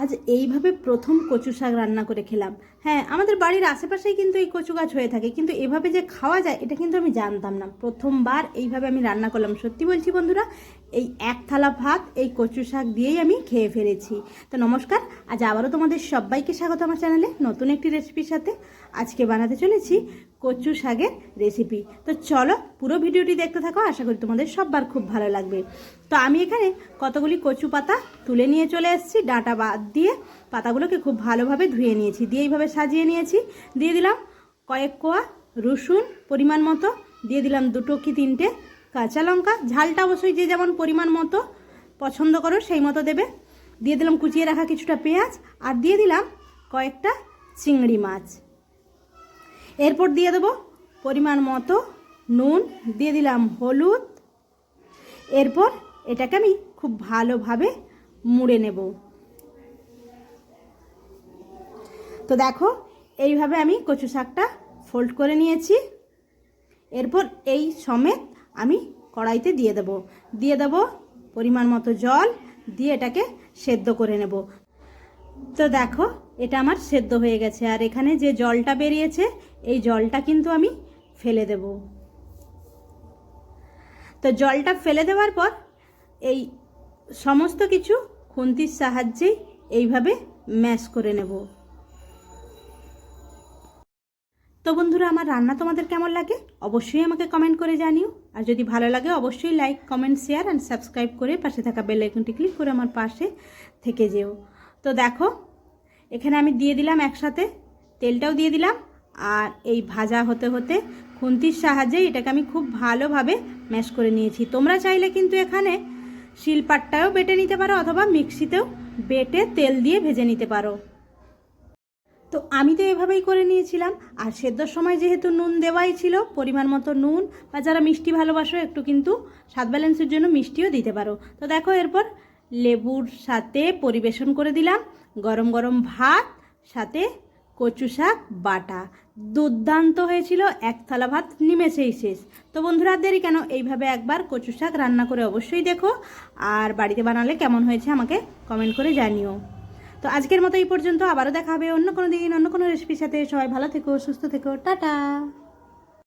আজ এইভাবে প্রথম কচু শাক রান্না করে খেলাম। হ্যাঁ আমাদের বাড়ির আশেপাশেই কিন্তু এই কচু গাছ হয়ে থাকে। কিন্তু এভাবে যে খাওয়া যায়, এটা কিন্তু আমি জানতাম না। প্রথমবার এইভাবে আমি রান্না করলাম। সত্যি বলছি বন্ধুরা, এই এক থালা ভাত, এই কচু শাক দিয়েই আমি খেয়ে ফেলেছি। তো নমস্কার, আজ আবারও তোমাদের সবাইকে স্বাগত আমার চ্যানেলে নতুন একটি রেসিপির সাথে। আজকে বানাতে চলেছি কচু শাকের রেসিপি। তো চলো পুরো ভিডিওটি দেখতে থাকো, আশা করি তোমাদের সববার খুব ভালো লাগবে। তো আমি এখানে কতগুলি কচু পাতা তুলে নিয়ে চলে এসেছি। ডাঁটা বাদ দিয়ে পাতাগুলোকে খুব ভালোভাবে ধুয়ে নিয়েছি। দিয়ে এইভাবে সাজিয়ে নিয়েছি। দিয়ে দিলাম কয়েক কোয়া রসুন পরিমাণ মতো। দিয়ে দিলাম দুটো কি তিনটে কাঁচা লঙ্কা। ঝালটা অবশ্যই যে যেমন পরিমাণ মতো পছন্দ করো সেই মতো দেবে। দিয়ে দিলাম কুচিয়ে রাখা কিছুটা পেঁয়াজ আর দিয়ে দিলাম কয়েকটা চিংড়ি মাছ। এরপর দিয়ে দেবো পরিমাণ মতো নুন। দিয়ে দিলাম হলুদ। এরপর এটাকে আমি খুব ভালোভাবে মুড়ে নেব। তো দেখো, এইভাবে আমি কচু শাকটা ফোল্ড করে নিয়েছি। এরপর এই সমেত আমি কড়াইতে দিয়ে দেব। দিয়ে দেব পরিমাণ মতো জল, দিয়ে এটাকে সেদ্ধ করে নেব। তো দেখো, এটা আমার সেদ্ধ হয়ে গেছে। আর এখানে যে জলটা বেরিয়েছে, এই জলটা কিন্তু আমি ফেলে দেব। তো জলটা ফেলে দেওয়ার পর এই সমস্ত কিছু খুন্তির সাহায্যেই এইভাবে ম্যাশ করে নেব। তো বন্ধুরা, আমার রান্না তোমাদের কেমন লাগে? অবশ্যই আমাকে কমেন্ট করে জানিও। আর যদি ভালো লাগে, অবশ্যই like comment share and subscribe করে পাশে থাকা বেল আইকনটি ক্লিক করে আমার পাশে থেকে যেও। তো দেখো, এখানে আমি দিয়ে দিলাম একসাথে, তেলটাও দিয়ে দিলাম। আর এই ভাজা হতে হতে খুন্তির সাহায্যে এটাকে আমি খুব ভালোভাবে ম্যাশ করে নিয়েছি। তোমরা চাইলে কিন্তু এখানে শিলপাটটাও বেটে নিতে পারো অথবা মিক্সিতেও বেটে তেল দিয়ে ভেজে নিতে পারো। তো আমি তো এভাবেই করে নিয়েছিলাম। আর সেদ্ধর সময় যেহেতু নুন দেওয়াই ছিল, পরিমাণ মতো নুন, বা যারা মিষ্টি ভালোবাসো একটু কিন্তু স্বাদ ব্যালেন্সের জন্য মিষ্টিও দিতে পারো। তো দেখো এরপর লেবুর সাথে পরিবেশন করে দিলাম। গরম গরম ভাত, সাথে কচু শাক, বাটা। দুর্দান্ত হয়েছিল, এক থালা ভাত নিমেষেই শেষ। তো বন্ধুরা দেরি কেন? এইভাবে একবার কচু শাক রান্না করে অবশ্যই দেখো। আর বাড়িতে বানালে কেমন হয়েছে আমাকে কমেন্ট করে জানিও। তো আজকের মতো এই পর্যন্ত, আবারও দেখা হবে অন্য কোনো দিন, অন্য কোনো রেসিপির সাথে। সবাই ভালো থেকো, সুস্থ থেকো, টাটা।